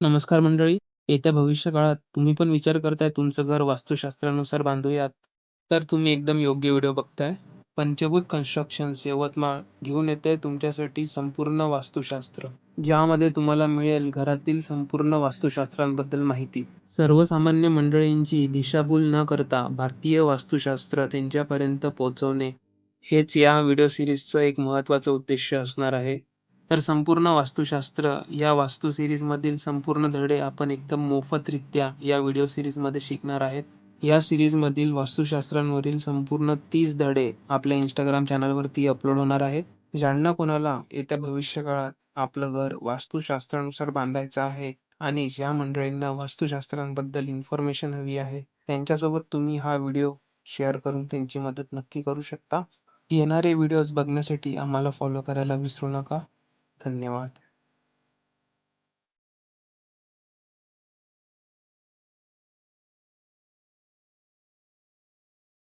नमस्कार मंडळी. येत्या भविष्यकाळात तुम्ही पण विचार करताय तुमचं घर वास्तुशास्त्रानुसार बांधूयात, तर तुम्ही एकदम योग्य व्हिडिओ बघताय. पंचभूत कन्स्ट्रक्शन्स यवतमाळ घेऊन येते तुमच्यासाठी संपूर्ण वास्तुशास्त्र, ज्यामध्ये तुम्हाला मिळेल घरातील संपूर्ण वास्तुशास्त्रांबद्दल माहिती. सर्वसामान्य मंडळींची दिशाभूल न करता भारतीय वास्तुशास्त्र त्यांच्यापर्यंत पोहोचवणे, हेच या व्हिडिओ सिरीजचं एक महत्त्वाचं उद्दिष्ट असणार आहे. तर संपूर्ण वास्तुशास्त्र या वास्तू सिरीजमधील संपूर्ण धडे आपण एकदम मोफतरित्या या व्हिडिओ सिरीजमध्ये शिकणार आहेत. या सिरीजमधील वास्तुशास्त्रांवरील संपूर्ण तीस धडे आपल्या इंस्टाग्राम चॅनलवरती अपलोड होणार आहेत. ज्यांना कोणाला येत्या भविष्यकाळात आपलं घर वास्तुशास्त्रानुसार बांधायचं आहे आणि ज्या मंडळींना वास्तुशास्त्रांबद्दल इन्फॉर्मेशन हवी आहे, त्यांच्यासोबत तुम्ही हा व्हिडिओ शेअर करून त्यांची मदत नक्की करू शकता. येणारे व्हिडिओज बघण्यासाठी आम्हाला फॉलो करायला विसरू नका. धन्यवाद.